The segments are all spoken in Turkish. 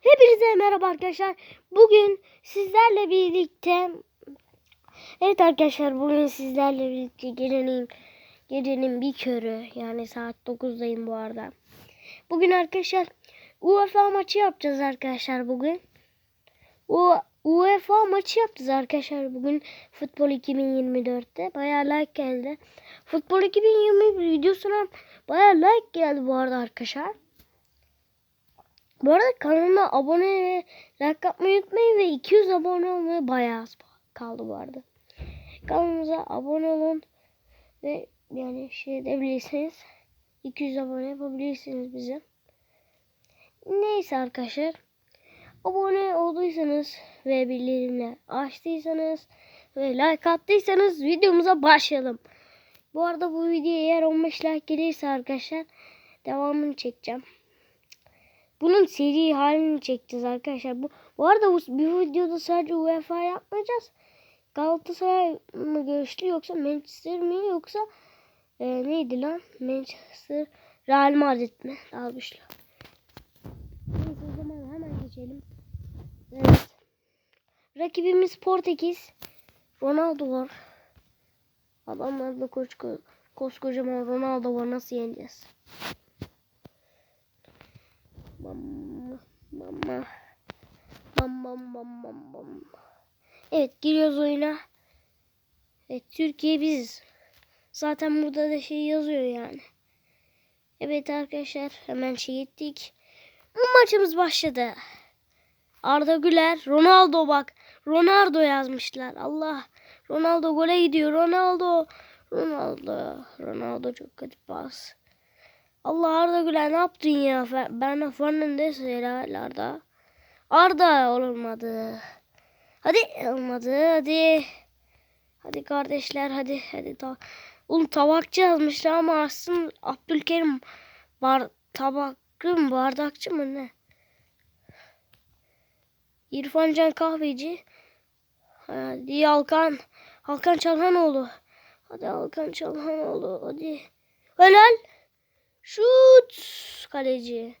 Hepinize merhaba arkadaşlar. Bugün sizlerle birlikte Evet arkadaşlar bugün sizlerle birlikte gecenin gecenin bir körü yani saat 9'dayım bu arada. Bugün arkadaşlar UEFA maçı yapacağız arkadaşlar bugün. O UEFA maçı yapacağız arkadaşlar bugün Futbol 2024'te. Bayağı like geldi. Futbol 2020 videosuna bayağı like geldi bu arada arkadaşlar. Bu arada kanalıma abone ve like yapmayı unutmayın ve 200 abone olmaya bayağı az kaldı bu arada. Kanalımıza abone olun ve yani şey edebilirsiniz. 200 abone yapabilirsiniz bize. Neyse arkadaşlar. Abone olduysanız ve bildirimleri açtıysanız ve like attıysanız videomuza başlayalım. Bu arada bu videoya eğer 15 like gelirse arkadaşlar devamını çekeceğim. Bunun seri halini çekeceğiz arkadaşlar. Bu, bu arada bu, bir videoda sadece UEFA yapmayacağız. Galatasaray mı görüşlü yoksa Manchester mi yoksa e, neydi lan? Manchester Real Madrid mi? Güçlü. Neyse o zaman hemen geçelim. Evet. Rakibimiz Portekiz. Ronaldo var. Adamlarda koç, koskocaman Ronaldo var. Nasıl yeneceğiz? Mama, mama. Evet giriyoruz oyuna. Evet Türkiye biziz. Zaten burada da şey yazıyor yani. Evet arkadaşlar hemen şey ettik. Bu maçımız başladı. Arda Güler, Ronaldo bak. Ronaldo yazmışlar. Allah. Ronaldo gole gidiyor. Ronaldo. Ronaldo. Ronaldo çok kötü pas. Allah Arda Güler ne yaptın ya? Ben Fernandes Arda. Arda olmadı. Hadi olmadı. Hadi. Hadi kardeşler hadi hadi. Ta Oğlum tabakçı yazmışlar ama aslında Abdülkerim bar tabakçı mı bardakçı mı ne? İrfan Can Kahveci. Hadi Alkan. Alkan Çalhanoğlu. Hadi Alkan Çalhanoğlu. Hadi. Helal. Şut. Kaleci.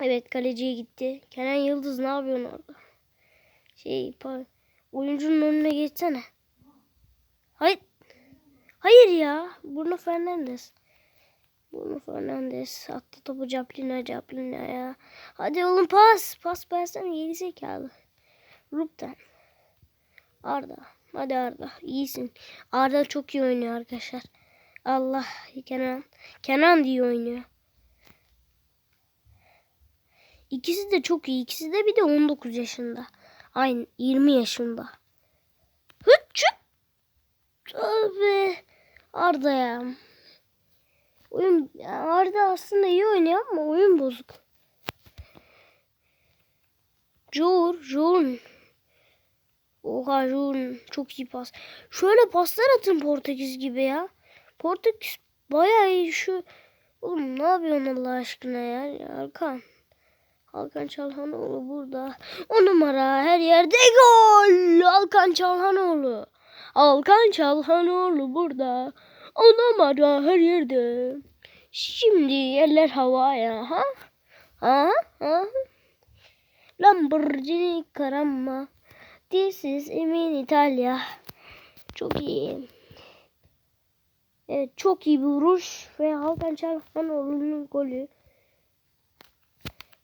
Evet kaleciye gitti. Kenan Yıldız ne yapıyorsun orada? Şey oyuncunun önüne geçsene. Hayır. Hayır ya. Bruno Fernandes. Bruno Fernandes attı topu Caplin'a Caplin'a ya. Hadi oğlum pas. Pas versene geri zekalı. Rupten. Arda. Hadi Arda. iyisin. Arda çok iyi oynuyor arkadaşlar. Allah Kenan. Kenan diye oynuyor. İkisi de çok iyi. İkisi de bir de 19 yaşında. Aynı 20 yaşında. Hıt çıt. Abi Arda ya. Oyun Arda aslında iyi oynuyor ama oyun bozuk. Jor, Jor. Oha Jor çok iyi pas. Şöyle paslar atın Portekiz gibi ya. Portekiz bayağı iyi şu. Oğlum ne yapıyorsun Allah aşkına ya? Arkan. Hakan Çalhanoğlu burada. O numara her yerde gol. Hakan Çalhanoğlu. Hakan Çalhanoğlu burada. O numara her yerde. Şimdi eller havaya. Ha? Ha? Ha? Lamborghini Karamma. This is Emin İtalya. Çok iyi. Evet çok iyi bir vuruş ve Hakan Çalhanoğlu'nun golü.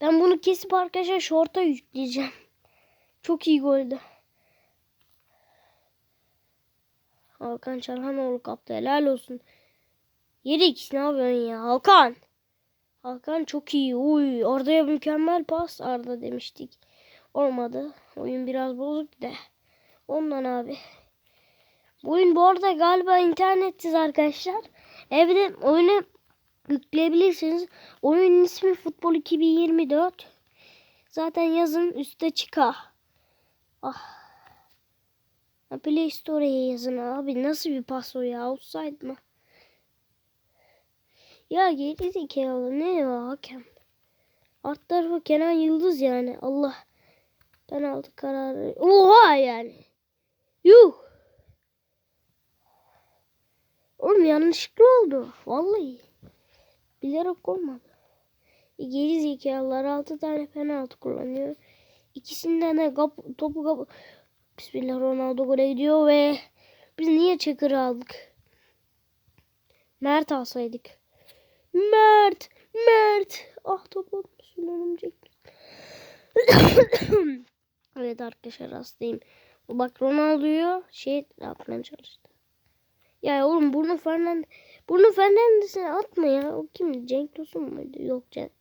Ben bunu kesip arkadaşlar short'a yükleyeceğim. Çok iyi goldü. Hakan Çalhanoğlu kaptı. Helal olsun. Yedik ne yapıyorsun ya Hakan? Hakan çok iyi. Uy, Arda'ya mükemmel pas. Arda demiştik. Olmadı. Oyun biraz bozuk de. Ondan abi. Bu oyun bu arada galiba internetsiz arkadaşlar. Evde oyunu yükleyebilirsiniz. Oyunun ismi Futbol 2024. Zaten yazın üstte çıka. Ah. Play Store'ya yazın abi. Nasıl bir pas o ya? Outside mı? Ya geri zekalı ne ya hakem? Alt tarafı Kenan Yıldız yani. Allah. Ben aldı kararı. Oha yani. Yuh. Oğlum yanlışlıkla oldu. Vallahi. Bilerek olmadı. Geri zekalılar 6 tane penaltı kullanıyor. İkisinden de kap, topu kap Bismillah Ronaldo gole gidiyor ve biz niye Çakır'ı aldık? Mert alsaydık. Mert! Mert! Ah topu atmışsın örümcek. Evet arkadaşlar hastayım. Bak Ronaldo'yu şey atmaya çalıştı. Ya oğlum Bruno Fernandes Bruno Fernandes'e atma ya. O kim? Cenk Tosun muydu? Yok Cenk.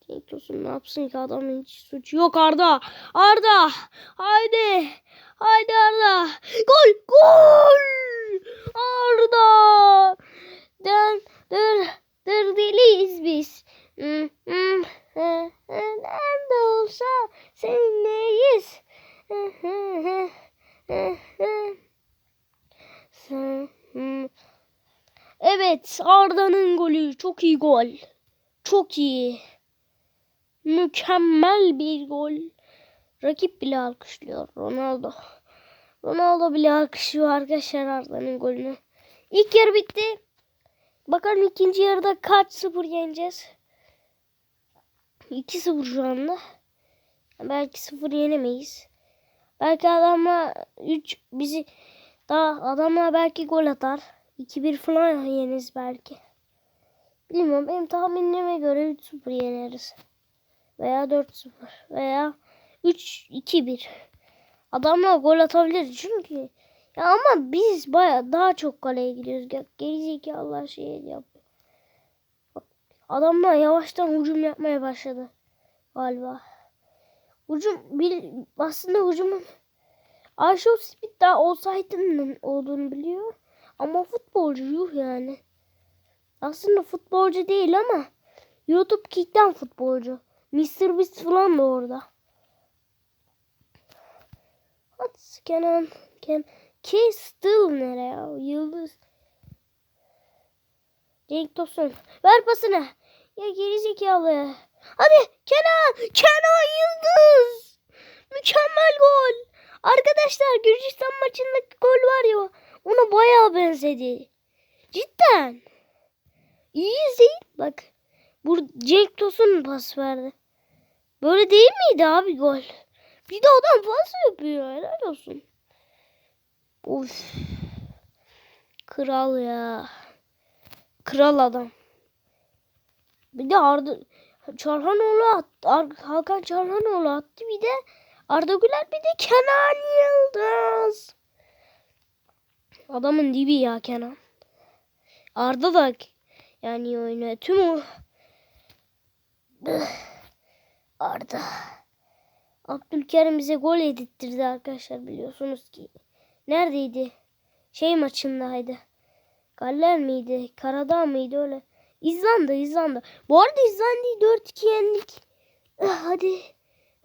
Cenk Tosun ne yapsın ki adamın hiç suçu yok Arda. Arda. Haydi. Haydi Arda. Gol. Gol. Arda. Den, dır, dır deliyiz biz. Hmm, hmm, Nerede olsa seninleyiz. Evet Arda'nın golü çok iyi gol. Çok iyi. Mükemmel bir gol. Rakip bile alkışlıyor Ronaldo. Ronaldo bile alkışlıyor arkadaşlar Arda'nın golünü. İlk yarı bitti. Bakalım ikinci yarıda kaç sıfır yeneceğiz. 2-0 şu anda. Belki 0 yenemeyiz. Belki adamla 3 bizi daha adamlar belki gol atar. 2-1 falan yeniriz belki. Bilmiyorum benim tahminime göre 3-0 yeneriz. Veya 4-0 veya 3-2-1. Adamlar gol atabilir çünkü ya ama biz baya daha çok kaleye gidiyoruz. Gerizekalılar şey yapıyor. Adamlar yavaştan hücum yapmaya başladı galiba. Hücum bil, aslında hücumun Arşo Speed daha olsaydım olduğunu biliyor. Ama futbolcu yuh yani. Aslında futbolcu değil ama YouTube Kick'ten futbolcu. Mr. Beast falan da orada. At Kenan Ken Ki still nere ya? Yıldız. Cenk Tosun. Ver pasını. Ya geri. Hadi Kenan. Kenan Yıldız. Mükemmel gol. Arkadaşlar Gürcistan maçındaki gol var ya. Ona bayağı benzedi. Cidden. İyi izleyin. Bak. Bu Cenk Tosun pas verdi. Böyle değil miydi abi gol? Bir de adam pas yapıyor. Helal olsun. Of. Kral ya. Kral adam. Bir de Arda Çarhanoğlu attı. Hakan Çarhanoğlu attı. Bir de Arda Güler bir de Kenan Yıldız. Adamın dibi ya Kenan. Arda da yani oynuyor. Tüm o Arda. Abdülkerim bize gol edittirdi arkadaşlar biliyorsunuz ki. Neredeydi? Şey maçındaydı. Galler miydi? Karadağ mıydı öyle? İzlanda, İzlanda. Bu arada İzlanda'yı 4-2 yendik. Ah, hadi.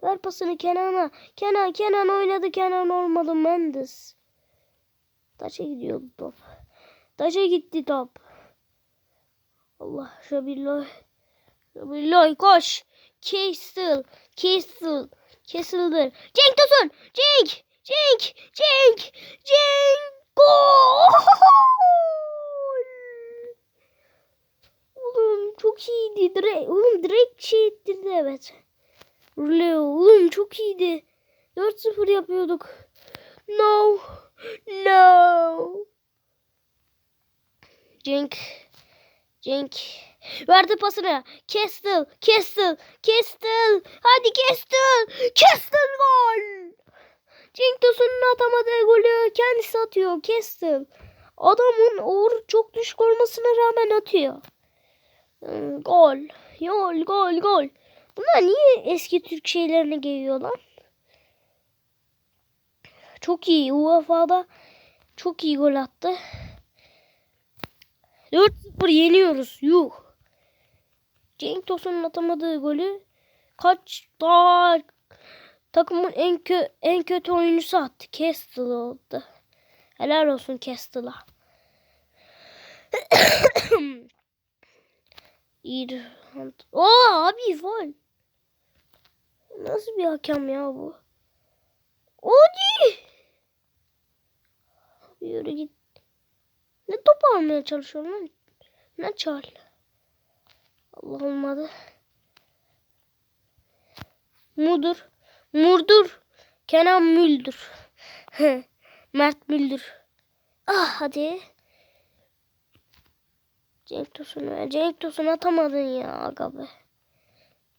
Ver pasını Kenan'a. Kenan, Kenan oynadı. Kenan olmadı. Mendes. Taça gidiyor top. Taça gitti top. Allah Şabilloy. Şabilloy koş. Castle. Castle. Castle'dır. Cenk Tosun. Cenk. Cenk. Cenk. Cenk. Gol. Oğlum çok iyiydi. Direkt, oğlum direkt şey ettirdi evet. Leo oğlum çok iyiydi. 4-0 yapıyorduk. No. No. Cenk. Cenk. Verdi pasını. Castle. Castle. Castle. Hadi Castle. Castle gol. Cenk Tosun'un atamadığı golü kendisi atıyor. Castle. Adamın uğur çok düşük olmasına rağmen atıyor. Hmm, gol. Gol. Gol. Gol. Bunlar niye eski Türk şeylerine geliyorlar? Çok iyi. UEFA'da çok iyi gol attı. 4-0 yeniyoruz. Yuh. Cenk Tosun'un atamadığı golü kaç daha takımın en kö en kötü oyuncusu attı. Castle oldu. Helal olsun Castle'a. İrhant. Oo abi faul. Nasıl bir hakem ya bu? Odi. Yürü git. Ne top almaya çalışıyorsun lan? Ne çal? Allah olmadı. Mudur. Murdur. Kenan Müldür. Mert Müldür. Ah hadi. Cenk Tosun'u. Cenk Tosun atamadın ya aga be.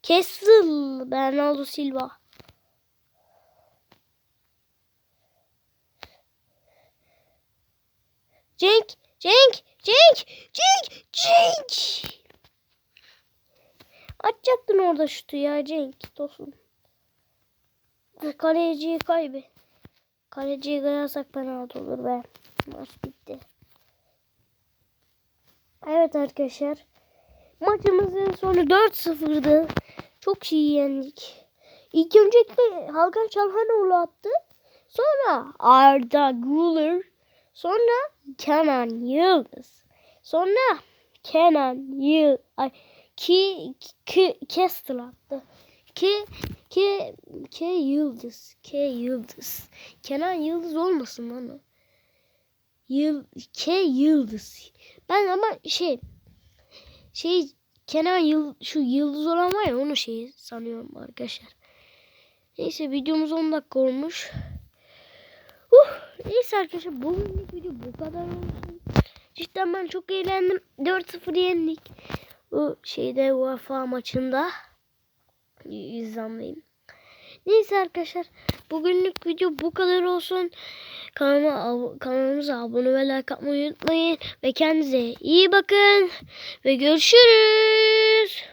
Kessel. Bernardo Silva. Cenk. Cenk. Cenk. Cenk. Cenk. Atacaktın orada şutu ya Cenk Tosun. Kaleciyi kaybı. Kaleciyi kayarsak penaltı olur be. Maç bitti. Evet arkadaşlar. Maçımızın sonu 4-0'dı. Çok iyi yendik. İlk öncelikle Hakan Çalhanoğlu attı. Sonra Arda Güler. Sonra Kenan Yıldız. Sonra Kenan Yıldız. Ay, ki, ki Kestel attı. Ki ki ki Yıldız. Ki Yıldız. Kenan Yıldız olmasın lan o. Yıl K Yıldız. Ben ama şey şey Kenan Yıl şu Yıldız olan var ya onu şey sanıyorum arkadaşlar. Neyse videomuz 10 dakika olmuş. Uh, neyse arkadaşlar bugünlük video bu kadar olsun. Cidden ben çok eğlendim. 4-0 yendik. Bu şeyde UEFA maçında izlenmeyim. Neyse arkadaşlar bugünlük video bu kadar olsun. Kanalıma, kanalımıza abone ve like atmayı unutmayın. Ve kendinize iyi bakın. Ve görüşürüz.